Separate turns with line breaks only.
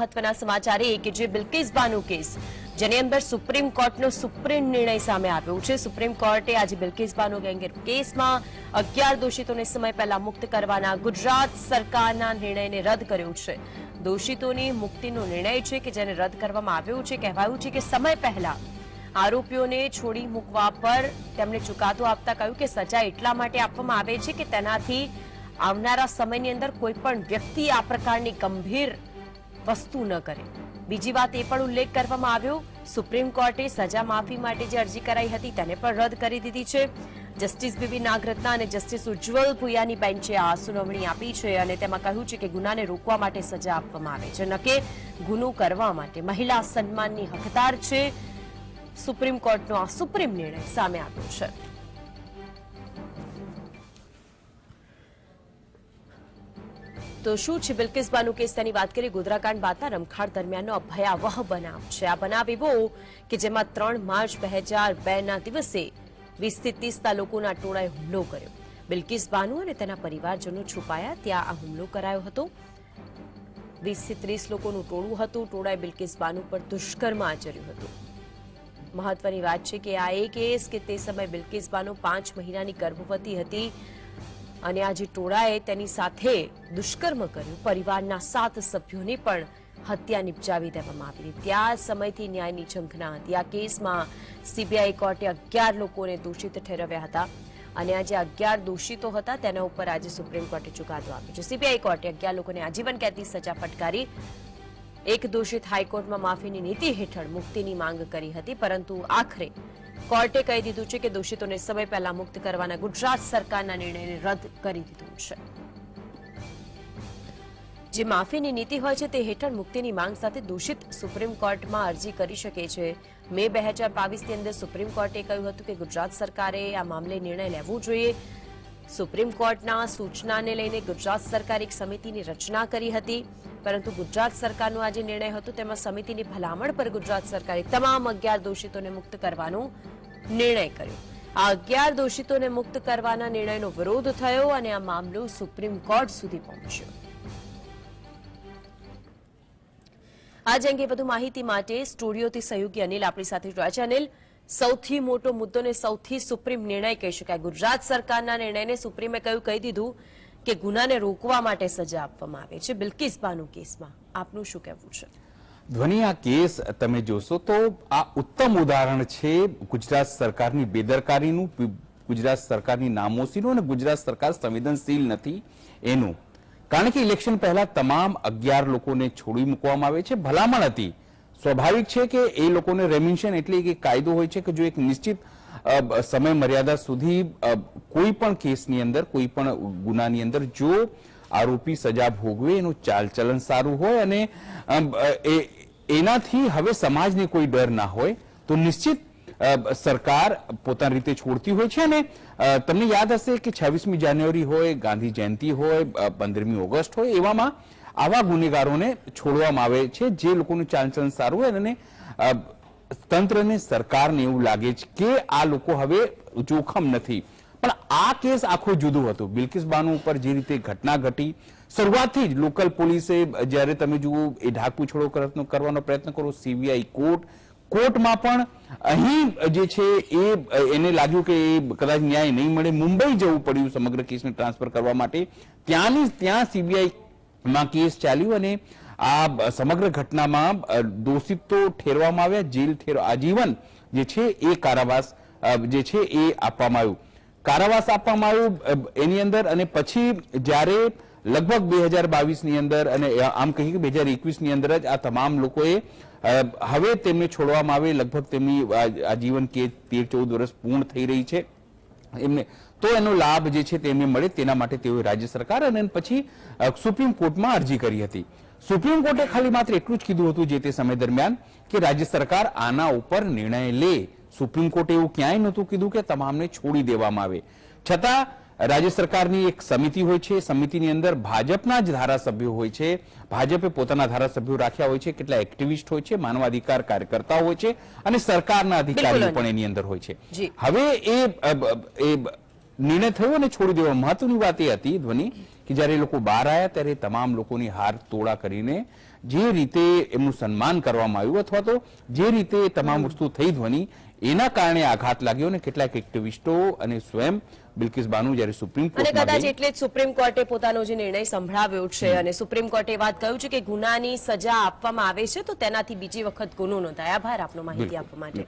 મહત્વના સમાચાર એ કે જે બિલ્કિસ બાનો કેસ, જેની અંદર સુપ્રીમ કોર્ટનો સુપ્રીમ નિર્ણય સામે આવ્યો છે. સુપ્રીમ કોર્ટે આજે બિલ્કિસ બાનો ગેંગેર કેસમાં અગિયાર દોષિતોને સમય પહેલા મુક્ત કરવાના ગુજરાત સરકારના નિર્ણયને રદ કર્યો છે. દોષિતોની મુક્તિનો નિર્ણય છે કે જેને રદ કરવામાં આવ્યો છે, કહેવાયું છે કે સમય પહેલા આરોપીઓને છોડી મૂકવા પર તેમણે ચુકાદો આપતા કહ્યું કે સજા એટલા માટે આપવામાં આવે છે કે તેનાથી આવનારા સમયની અંદર કોઈ પણ વ્યક્તિ આ પ્રકારની ગંભીર વસ્તુ ન કરે. બીજી વાત એ પણ ઉલ્લેખ કરવામાં આવ્યો, સુપ્રીમ કોર્ટે સજા માફી માટે જે અરજી કરાઈ હતી તેને પણ રદ કરી દીધી છે. જસ્ટિસ બીબી નાગરત્ના અને જસ્ટિસ ઉજ્જવલ ભુયાની બેન્ચે આ સુનાવણી આપી છે અને તેમાં કહ્યું છે કે ગુનાને રોકવા માટે સજા આપવામાં આવે છે. ન કે ગુનો કરવા માટે. મહિલા સન્માનની હકદાર છે. સુપ્રીમ કોર્ટનો આ સુપ્રીમ નિર્ણય સામે આવ્યો છે. તો શું છે? બિલ્કિસ બાનુ વાત કરીએ, ગોધરાકાંડ બાતા રમખાણ દરમિયાનનો ભયાવહ બનાવ છે. આ બનાવ એવો કે જેમાં ત્રણ માર્ચ બે હજાર બેના દિવસે વીસથી ત્રીસના લોકોના ટોળાએ હુમલો કર્યો. બિલકિસ બાનુ અને તેના પરિવારજનો છુપાયા, ત્યાં આ હુમલો કરાયો હતો. વીસથી ત્રીસ લોકોનું ટોળું હતું, ટોળાએ બિલકિસ બાનુ પર દુષ્કર્મ આચર્યું હતું. મહત્વની વાત છે કે આ એ કેસ કે તે સમયે બિલકિસ બાનુ પાંચ મહિનાની ગર્ભવતી હતી. અને આ જે ટોળાએ તેની સાથે દુષ્કર્મ કર્યું, પરિવારના સાત સભ્યોની પણ હત્યા નિપજાવી દેવામાં આવી. ત્યાં સમયથી ન્યાયની ઝંખના હતી આ કેસમાં સીબીઆઈ કોર્ટે અગિયાર લોકોને દોષિત ઠેરવ્યા હતા અને આ જે અગિયાર દોષિતો હતા તેના ઉપર આજે સુપ્રીમ કોર્ટે ચુકાદો આપ્યો છે સીબીઆઈ કોર્ટે અગિયાર લોકોને આજીવન કેદની સજા ફટકારી, એક દોષિત હાઈકોર્ટમાં માફીની નીતિ હેઠળ મુક્તિની માંગ કરી હતી, પરંતુ આખરે કોર્ટે કહી દીધું છે કે દોષિતોને સમય પહેલા મુક્ત કરવાના ગુજરાત સરકારના નિર્ણયને રદ કરી દીધો છે. જે માફીની નીતિ હોય છે તે હેઠળ મુક્તિની માંગ સાથે દોષિત સુપ્રીમ કોર્ટમાં અરજી કરી શકે છે. મે બે હજાર બાવીસની અંદર સુપ્રીમ કોર્ટે કહ્યું હતું કે ગુજરાત સરકારે આ મામલે નિર્ણય લેવો જોઈએ. સુપ્રીમ કોર્ટના સૂચનાને લઈને ગુજરાત સરકારે એક સમિતિની રચના કરી હતી. પરંતુ ગુજરાત સરકારનો આ જે નિર્ણય હતો, તેમાં સમિતિની ભલામણ પર ગુજરાત સરકારે તમામ અગિયાર દોષિતોને મુક્ત કરવાનો નિર્ણય કર્યો. આ અગિયાર દોષિતોને મુક્ત કરવાના નિર્ણયનો વિરોધ થયો અને આ મામલો સુપ્રીમ કોર્ટ સુધી પહોંચ્યો. આજ અંગે વધુ માહિતી માટે સ્ટુડિયોથી સહયોગી અનિલ આપણી સાથે જોડાયા છે. અનિલ સૌથી મોટો મુદ્દો ને સૌથી સુપ્રીમ નિર્ણય કહી શકાય. ગુજરાત સરકારના નિર્ણયને સુપ્રીમે કહ્યું, કહી દીધું કે ગુનાને રોકવા માટે સજા આપવામાં આવે છે. બિલ્કિસ બાનુ કેસમાં આપનું શું કહેવું છે?
ધ્વનિ, આ કેસ તમે જોશો તો આ ઉત્તમ ઉદાહરણ છે ગુજરાત સરકારની બેદરકારીનું ગુજરાત સરકારની નામોશીનું અને ગુજરાત સરકાર સંવેદનશીલ નથી એનું. કારણ કે ઇલેક્શન પહેલા તમામ અગિયાર લોકોને છોડી મૂકવામાં આવે છે. ભલામણ હતી સ્વાભાવિક છે કે એ લોકોને રેમિશન એટલે કે કાયદો હોય છે કે જો એક નિશ્ચિત સમય મર્યાદા સુધી કોઈ પણ કેસની અંદર, કોઈ પણ ગુનાની અંદર જો આરોપી સજા ભોગવે, એનું ચાલચલન સારું હોય અને એનાથી હવે સમાજને કોઈ ડર ના હોય, તો નિશ્ચિત સરકાર પોતાની રીતે છોડતી હોય છે અને તમને યાદ હશે કે છવ્વીસમી જાન્યુઆરી હોય, ગાંધી જયંતિ હોય પંદરમી ઓગસ્ટ હોય, એવામાં આવા ગુનેગારોને છોડવામાં આવે છે. જે લોકોનું ચાલચલન સારું હોય અને તંત્રને, સરકારને એવું લાગે છે કે આ લોકો હવે જોખમ નથી. પણ આ કેસ આખો જુદું હતું. બિલકિસ બાનુ ઉપર જે રીતે ઘટના ઘટી, શરૂઆતથી જ લોકલ પોલીસે જ્યારે તમે જુઓ, એ ઢાકુ છોડો કરવાનો પ્રયત્ન કરો સીબીઆઈ કોર્ટ, કોર્ટમાં પણ અહીં જે છે એ, એને લાગ્યું કે એ કદાચ ન્યાય નહીં મળે. મુંબઈ જવું પડ્યું સમગ્ર કેસને ટ્રાન્સફર કરવા માટે. ત્યાંની, ત્યાં સીબીઆઈ માં કેસ ચાલ્યું અને આ સમગ્ર ઘટનામાં દોષિત તો ઠેરવામાં આવ્યા, જેલ ઠેર, આજીવન જે છે એ કારાવાસ જે છે એ આપવામાં આવ્યું. કારાવાસ આપવામાં આવ્યું એની અંદર અને પછી જ્યારે લગભગ બે હજાર બાવીસની અંદર અને આમ કહીએ કે બે હજાર એકવીસની અંદર જ આ તમામ લોકોએ હવે તેમને છોડવામાં આવે, લગભગ તેમની આજીવન કે તેર ચૌદ વર્ષ પૂર્ણ થઈ રહી છે. એમને તો એનો લાભ જે છે તેમને મળે તેના માટે તેઓએ રાજ્ય સરકાર અને પછી સુપ્રીમ કોર્ટમાં અરજી કરી હતી. સુપ્રીમ કોર્ટે ખાલી માત્ર એટલું જ કીધું હતું જે તે સમય દરમિયાન કે રાજ્ય સરકાર આના ઉપર નિર્ણય લે. સુપ્રીમ કોર્ટે એવું ક્યાંય નહોતું કીધું કે તમામને છોડી દેવામાં આવે. છતાં રાજ્ય સરકારની એક સમિતિ હોય છે સમિતિની અંદર ભાજપના જ ધારાસભ્યો હોય છે. ભાજપે પોતાના ધારાસભ્યો રાખ્યા હોય છે કેટલા એક્ટિવિસ્ટ હોય છે માનવાધિકાર કાર્યકર્તાઓ હોય છે અને સરકારના અધિકારીઓ પણ એની અંદર હોય છે. હવે એ નિર્ણય થયો અને છોડી દેવા મહત્વની વાત એ હતી ધ્વનિ કે જ્યારે એ લોકો બહાર આવ્યા ત્યારે તમામ લોકોની હાર તોડા કરીને જે રીતે એમનું સન્માન કરવામાં આવ્યું અથવા તો જે રીતે તમામ વસ્તુ થઈ ધ્વનિ એના કારણે આઘાત લાગ્યો અને કેટલાક એક્ટિવિસ્ટો અને સ્વયં બિલકિસ બાનુ જ્યારે સુપ્રીમ
અને કદાચ એટલે જ સુપ્રીમ કોર્ટે પોતાનો જે નિર્ણય સંભળાવ્યો છે અને સુપ્રીમ કોર્ટે વાત કહ્યું છે કે ગુનાની સજા આપવામાં આવે છે તો તેનાથી બીજી વખત ગુનો નોંધાય. આભાર આપનો માહિતી આપવા માટે.